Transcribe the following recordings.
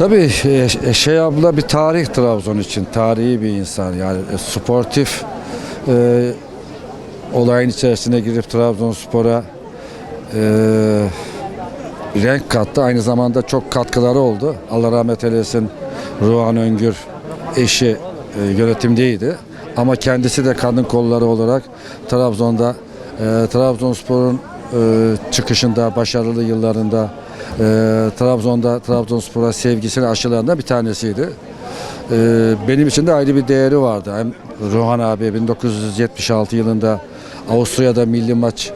Tabii e, şey abla bir tarih Trabzon için. Tarihi bir insan yani e, sportif e, olayın içerisine girip Trabzonspor'a e, renk kattı. Aynı zamanda çok katkıları oldu. Allah rahmet eylesin Ruhan Öngür eşi e, yönetimdeydi. Ama kendisi de kadın kolları olarak Trabzon'da e, Trabzonspor'un e, çıkışında, başarılı yıllarında e, Trabzon'da Trabzonspor'a sevgisini aşılarından bir tanesiydi. E, benim için de ayrı bir değeri vardı. Hem Ruhan abi 1976 yılında Avusturya'da milli maç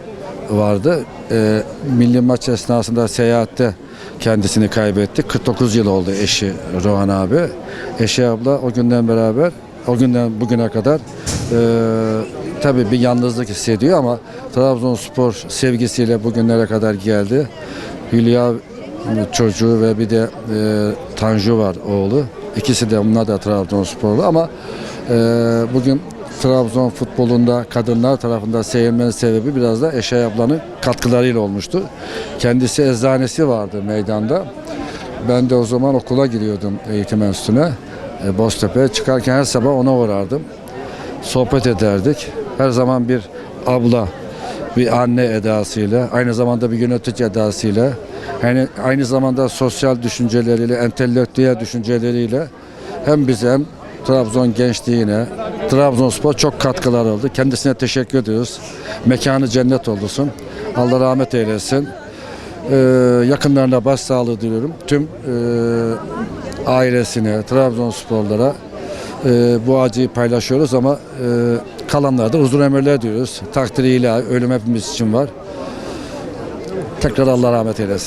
vardı. E, milli maç esnasında seyahatte kendisini kaybetti. 49 yıl oldu eşi Rohan abi. Eşi abla o günden beraber o günden bugüne kadar e, tabii bir yalnızlık hissediyor ama Trabzonspor sevgisiyle bugünlere kadar geldi. Hülya çocuğu ve bir de e, Tanju var oğlu. İkisi de onlar da Trabzonsporlu ama e, bugün Trabzon futbolunda kadınlar tarafından sevilmenin sebebi biraz da Eşe ablanın katkılarıyla olmuştu. Kendisi eczanesi vardı meydanda. Ben de o zaman okula giriyordum eğitim enstitüsüne. E, Boztepe'ye çıkarken her sabah ona uğrardım. Sohbet ederdik. Her zaman bir abla, bir anne edasıyla, aynı zamanda bir yönetici edasıyla, yani aynı zamanda sosyal düşünceleriyle, entelektüel düşünceleriyle hem bize hem Trabzon gençliğine, Trabzonspor çok katkılar oldu. Kendisine teşekkür ediyoruz. Mekanı cennet olsun. Allah rahmet eylesin. Ee, yakınlarına başsağlığı diliyorum. Tüm e, ailesine, Trabzonsporlara e, bu acıyı paylaşıyoruz ama e, kalanlara da uzun ömürler diyoruz. Takdiriyle ölüm hepimiz için var. Tekrar Allah rahmet eylesin.